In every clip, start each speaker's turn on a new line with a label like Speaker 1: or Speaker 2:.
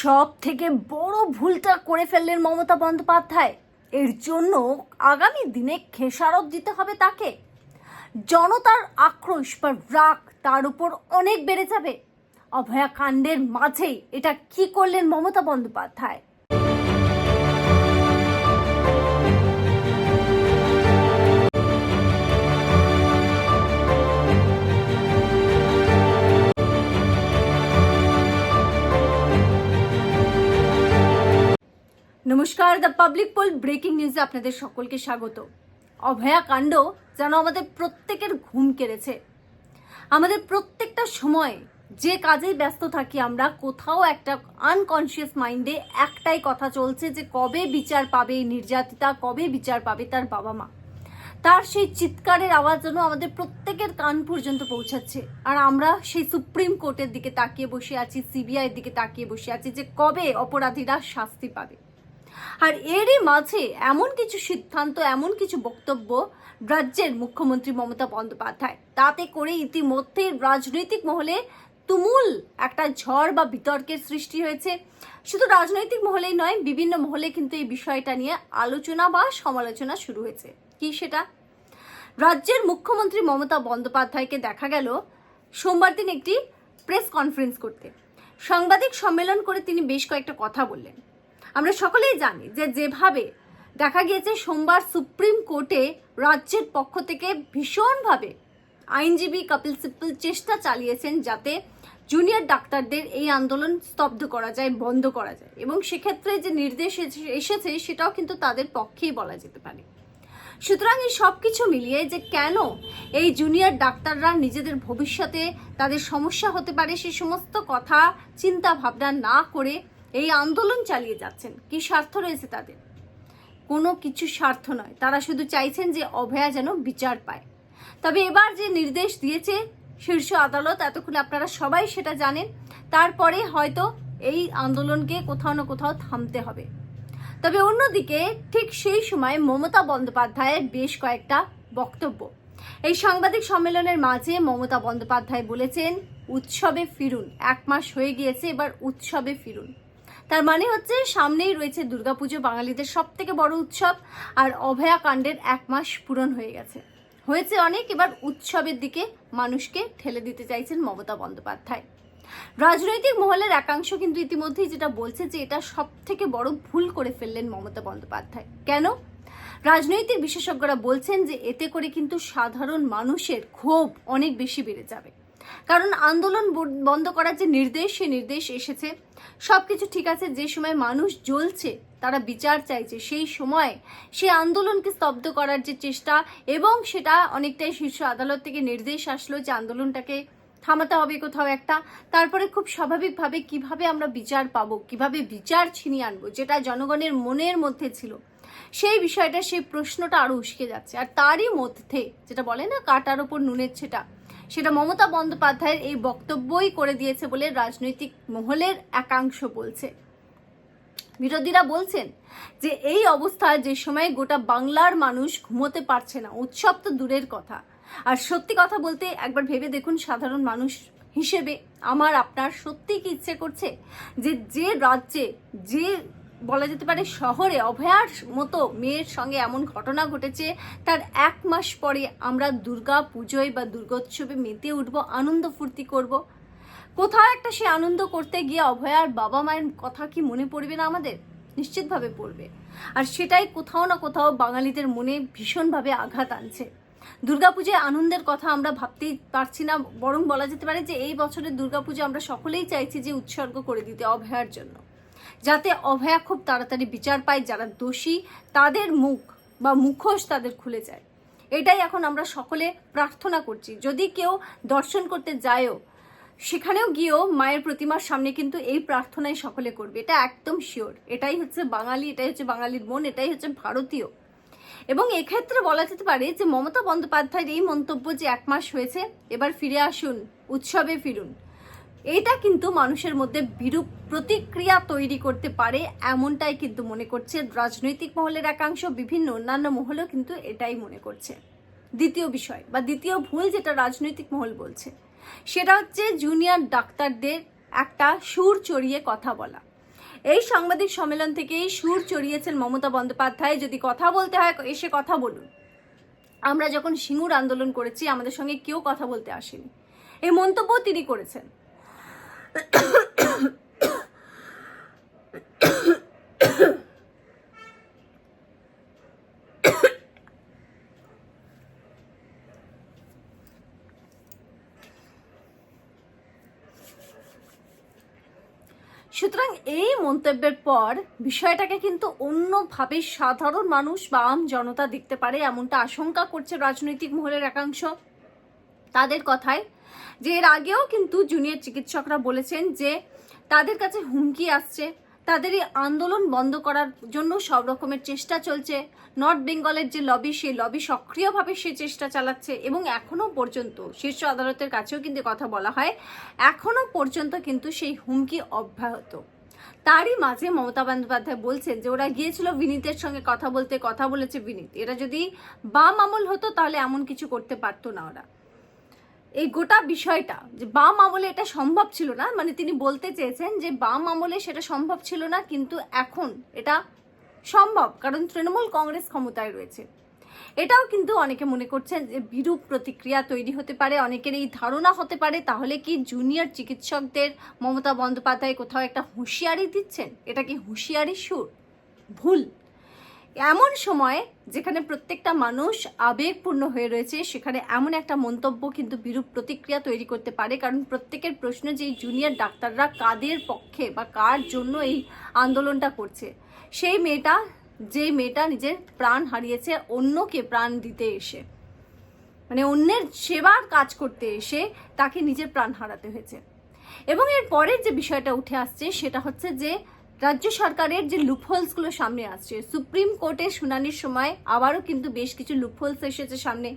Speaker 1: সব থেকে বড় ভুলটা করে ফেললেন মমতা বন্দ্যোপাধ্যায়। এর জন্য আগামী দিনে খেসারত দিতে হবে তাকে। জনতার আক্রোশ বা রাগ তার উপর অনেক বেড়ে যাবে। অভয়াকাণ্ডের মাঝে এটা কি করলেন মমতা বন্দ্যোপাধ্যায়? নমস্কার, দ্য পাবলিক পোল ব্রেকিং নিউজে আপনাদের সকলকে স্বাগত। অভয়া কাণ্ড যেন আমাদের প্রত্যেকের ঘুম কেড়েছে। আমাদের প্রত্যেকটা সময় যে কাজেই ব্যস্ত থাকি আমরা, কোথাও একটা আনকনসিয়াস মাইন্ডে একটাই কথা চলছে যে কবে বিচার পাবে নির্যাতিতা, কবে বিচার পাবে তার বাবা মা। তার সেই চিৎকারের আওয়াজ যেন আমাদের প্রত্যেকের কান পর্যন্ত পৌঁছাচ্ছে। আর আমরা সেই সুপ্রিম কোর্টের দিকে তাকিয়ে বসে আছি সিবিআই এর দিকে তাকিয়ে বসে আছি যে কবে অপরাধীরা শাস্তি পাবে। আর এরই মাঝে এমন কিছু সিদ্ধান্ত, এমন কিছু বক্তব্য রাজ্যের মুখ্যমন্ত্রী মমতা বন্দ্যোপাধ্যায়। তাতে করে ইতিমধ্যে রাজনৈতিক মহলে তুমুল একটা ঝড় বা বিতর্কের সৃষ্টি হয়েছে। শুধু রাজনৈতিক মহলেই নয়, বিভিন্ন মহলে কিন্তু এই বিষয়টা নিয়ে আলোচনা বা সমালোচনা শুরু হয়েছে। কি সেটা? রাজ্যের মুখ্যমন্ত্রী মমতা বন্দ্যোপাধ্যায়কে দেখা গেল সোমবার দিন একটি প্রেস কনফারেন্স করতে। সাংবাদিক সম্মেলন করে তিনি বেশ কয়েকটা কথা বললেন। আমরা সকলেই জানি যে যেভাবে দেখা গিয়েছে সোমবার সুপ্রিম কোর্টে রাজ্যের পক্ষ থেকে ভীষণভাবে আইনজীবী কপিল সিব্বল চেষ্টা চালিয়েছেন যাতে জুনিয়র ডাক্তারদের এই আন্দোলন স্তব্ধ করা যায়, বন্ধ করা যায়। এবং সেক্ষেত্রে যে নির্দেশ এসে- এসেছে সেটাও কিন্তু তাদের পক্ষেই বলা যেতে পারে। সুতরাং এই সব কিছু মিলিয়ে যে কেন এই জুনিয়র ডাক্তাররা নিজেদের ভবিষ্যতে তাদের সমস্যা হতে পারে, সে সমস্ত কথা চিন্তা ভাবনা না করে এই আন্দোলন চালিয়ে যাচ্ছেন। কি স্বার্থ রয়েছে তাদের? কোনো কিছু স্বার্থ নয়। তারা শুধু চাইছেন যে অভয়া যেন বিচার পায়। তবে এবার যে নির্দেশ দিয়েছে শীর্ষ আদালত, এতক্ষণ আপনারা সবাই সেটা জানেন, তারপরে হয়তো এই আন্দোলনকে কোথাও না কোথাও থামতে হবে। তবে অন্যদিকে ঠিক সেই সময় মমতা বন্দ্যোপাধ্যায়ের বেশ কয়েকটা বক্তব্য। এই সাংবাদিক সম্মেলনের মাঝে মমতা বন্দ্যোপাধ্যায় বলেছেন, উৎসবে ফিরুন, এক মাস হয়ে গিয়েছে, এবার উৎসবে ফিরুন। তার মানে হচ্ছে সামনেই রয়েছে দুর্গাপুজো, বাঙালিদের সব থেকে বড় উৎসব, আর অভয়া কাণ্ডের এক মাস পূরণ হয়ে গেছে। হয়েছে অনেক, এবার উৎসবের দিকে মানুষকে ঠেলে দিতে চাইছেন মমতা বন্দ্যোপাধ্যায়। রাজনৈতিক মহলের একাংশ কিন্তু ইতিমধ্যেই যেটা বলছে যে এটা সব থেকে বড় ভুল করে ফেললেন মমতা বন্দ্যোপাধ্যায়। কেন? রাজনৈতিক বিশেষজ্ঞরা বলছেন যে এতে করে কিন্তু সাধারণ মানুষের ক্ষোভ অনেক বেশি বেড়ে যাবে। কারণ আন্দোলন বন্ধ করার যে নির্দেশ, সে নির্দেশ এসেছে। সবকিছু ঠিক আছে, যে সময় মানুষ জ্বলছে, তারা বিচার চাইছে, সেই সময় সে আন্দোলনকে স্তব্ধ করার যে চেষ্টা এবং সেটা অনেকটাই শীর্ষ আদালত থেকে নির্দেশ আসলো যে আন্দোলনটাকে থামাতে হবে কোথাও একটা। তারপরে খুব স্বাভাবিকভাবে কীভাবে আমরা বিচার পাবো, কীভাবে বিচার ছিনিয়ে আনব, যেটা জনগণের মনের মধ্যে ছিল, সেই বিষয়টা, সেই প্রশ্নটা আরও উস্কে যাচ্ছে। আর তারই মধ্যে, যেটা বলে না, কাটার ওপর নুনের ছেটা সেটা মমতা বন্দ্যোপাধ্যায়ের এই বক্তব্যই করে দিয়েছে বলে রাজনৈতিক মহলের একাংশ বলছে। বিরোধীরা বলছেন যে এই অবস্থায় যে সময় গোটা বাংলার মানুষ ঘুমোতে পারছে না, উৎসব তো দূরের কথা। আর সত্যি কথা বলতে একবার ভেবে দেখুন সাধারণ মানুষ হিসেবে। আমার, আপনার সত্যি কি ইচ্ছে করছে যে যে রাজ্যে যে বলা যেতে পারে শহরে অভয়ার মতো মেয়ের সঙ্গে এমন ঘটনা ঘটেছে, তার এক মাস পরে আমরা দুর্গা পুজোয় বা দুর্গোৎসবে মেতে উঠব, আনন্দ ফুর্তি করব। কোথাও একটা সে আনন্দ করতে গিয়ে অভয়ার বাবা মায়ের কথা কি মনে পড়বে না আমাদের? নিশ্চিতভাবে পড়বে। আর সেটাই কোথাও না কোথাও বাঙালিদের মনে ভীষণভাবে আঘাত আনছে। দুর্গাপূজায় আনন্দের কথা আমরা ভাবতেই পারছি না, বরং বলা যেতে পারে যে এই বছরের দুর্গাপুজো আমরা সকলেই চাইছি যে উৎসর্গ করে দিতে অভয়ার জন্য। যাতে অভয়া খুব তাড়াতাড়ি বিচার পায় যারা দোষী, তাদের মুখ বা মুখোশ তাদের খুলে যায়। এটাই এখন আমরা সকলে প্রার্থনা করছি। যদি কেউ দর্শন করতে যায়ও, সেখানেও গিয়েও মায়ের প্রতিমার সামনে কিন্তু এই প্রার্থনাই সকলে করবে। এটা একদম শিওর। এটাই হচ্ছে বাঙালি, এটাই হচ্ছে বাঙালির মন, এটাই হচ্ছে ভারতীয়। এবং এক্ষেত্রে বলা যেতে পারে যে মমতা বন্দ্যোপাধ্যায়ের এই মন্তব্য যে এক মাস হয়েছে, এবার ফিরে আসুন, উৎসবে ফিরুন। এটা কিন্তু মানুষের মধ্যে বিরূপ প্রতিক্রিয়া তৈরি করতে পারে, এমনটাই কিন্তু মনে করছে রাজনৈতিক মহলের একাংশ, বিভিন্ন অন্যান্য মহলও কিন্তু এটাই মনে করছে। দ্বিতীয় বিষয় বা দ্বিতীয় ভুল যেটা রাজনৈতিক মহল বলছে, সেটা হচ্ছে জুনিয়র ডাক্তারদের একটা সুর চড়িয়ে কথা বলা। এই সাংবাদিক সম্মেলন থেকেই সুর চড়িয়েছেন মমতা বন্দ্যোপাধ্যায়। যদি কথা বলতে হয়, এসে কথা বলুন। আমরা যখন সিঙ্গুর আন্দোলন করেছি, আমাদের সঙ্গে কেউ কথা বলতে আসেনি। এই মন্তব্য তিনি করেছেন। সুতরাং এই মন্তব্যের পর বিষয়টাকে কিন্তু অন্যভাবে সাধারণ মানুষ বা আম জনতা দেখতে পারে, এমনটা আশঙ্কা করছে রাজনৈতিক মহলের একাংশ। তাদের কথায় যে এর আগেও কিন্তু জুনিয়র চিকিৎসকরা বলেছেন যে তাদের কাছে হুমকি আসছে। তাদের এই আন্দোলন বন্ধ করার জন্য সব রকমের চেষ্টা চলছে। নর্থ বেঙ্গলের যে লবি সেই লবি সক্রিয়ভাবে সে চেষ্টা চালাচ্ছে এবং এখনও পর্যন্ত, শীর্ষ আদালতের কাছেও কিন্তু কথা বলা হয়, এখনও পর্যন্ত কিন্তু সেই হুমকি অব্যাহত। তারই মাঝে মমতা বন্দ্যোপাধ্যায় বলছেন যে ওরা গিয়েছিল বিনীতের সঙ্গে কথা বলতে, কথা বলেছে বিনীত। এরা যদি বাম আমল হতো তাহলে এমন কিছু করতে পারতো না ওরা। এই গোটা বিষয়টা, যে বাম আমলে এটা সম্ভব ছিল না মানে তিনি বলতে চেয়েছেন যে বাম আমলে সেটা সম্ভব ছিল না, কিন্তু এখন এটা সম্ভব, কারণ তৃণমূল কংগ্রেস ক্ষমতায় রয়েছে। এটাও কিন্তু অনেকে মনে করছেন যে বিরূপ প্রতিক্রিয়া তৈরি হতে পারে, অনেকের এই ধারণা হতে পারে, তাহলে কি জুনিয়র চিকিৎসকদের মমতা বন্দ্যোপাধ্যায় কোথাও একটা হুঁশিয়ারি দিচ্ছেন? এটা কি হুঁশিয়ারি সুর? ভুল। এমন সময় যেখানে প্রত্যেকটা মানুষ আবেগপূর্ণ হয়ে রয়েছে, সেখানে এমন একটা মন্তব্য কিন্তু বিরূপ প্রতিক্রিয়া তৈরি করতে পারে। কারণ প্রত্যেকের প্রশ্ন যে এই জুনিয়র ডাক্তাররা কাদের পক্ষে বা কার জন্য এই আন্দোলনটা করছে, সেই মেয়েটা, যে মেয়েটা নিজের প্রাণ হারিয়েছে, অন্যকে প্রাণ দিতে এসে মানে অন্যের সেবার কাজ করতে এসে তাকে নিজের প্রাণ হারাতে হয়েছে। এবং এর পরের যে বিষয়টা উঠে আসছে, সেটা হচ্ছে যে রাজ্য সরকারের যে লুপহোলসগুলো সামনে আসছে, সুপ্রিম কোর্টের শুনানির সময় আবারও কিন্তু বেশ কিছু লুপহোলস এসেছে সামনে।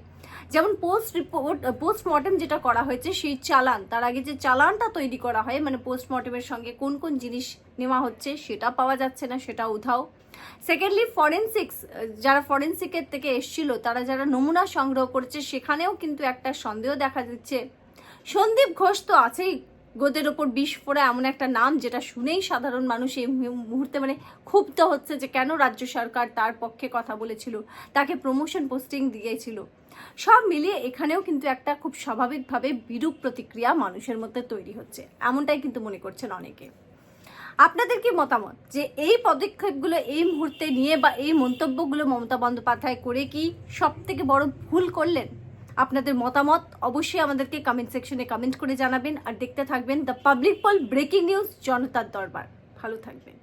Speaker 1: যেমন পোস্ট রিপোর্ট পোস্টমর্টেম যেটা করা হয়েছে, সেই চালান, তার আগে যে চালানটা তৈরি করা হয় মানে পোস্টমর্টেমের সঙ্গে কোন কোন জিনিস নেওয়া হচ্ছে, সেটা পাওয়া যাচ্ছে না, সেটা উধাও। সেকেন্ডলি ফরেন্সিক্স যারা ফরেন্সিকের থেকে এসছিল, তারা যারা নমুনা সংগ্রহ করেছে, সেখানেও কিন্তু একটা সন্দেহ দেখা দিচ্ছে। সন্দীপ ঘোষ তো আছেই গোদের ওপর বিষ ফোড়া এমন একটা নাম যেটা শুনেই সাধারণ মানুষ এই মুহূর্তে মানে ক্ষুব্ধ হচ্ছে যে কেন রাজ্য সরকার তার পক্ষে কথা বলেছিল, তাকে প্রমোশন পোস্টিং দিয়েছিল। সব মিলিয়ে এখানেও কিন্তু একটা খুব স্বাভাবিকভাবে বিরূপ প্রতিক্রিয়া মানুষের মধ্যে তৈরি হচ্ছে, এমনটাই কিন্তু মনে করছেন অনেকে। আপনাদের কি মতামত যে এই পদক্ষেপগুলো এই মুহূর্তে নিয়ে বা এই মন্তব্যগুলো মমতা বন্দ্যোপাধ্যায় করে কি সব থেকে বড় ভুল করলেন? আপনাদের মতামত অবশ্যই আমাদেরকে কমেন্ট সেকশনে কমেন্ট করে জানাবেন। আর দেখতে থাকবেন the public poll breaking news জনতার দরবার। ভালো থাকবেন।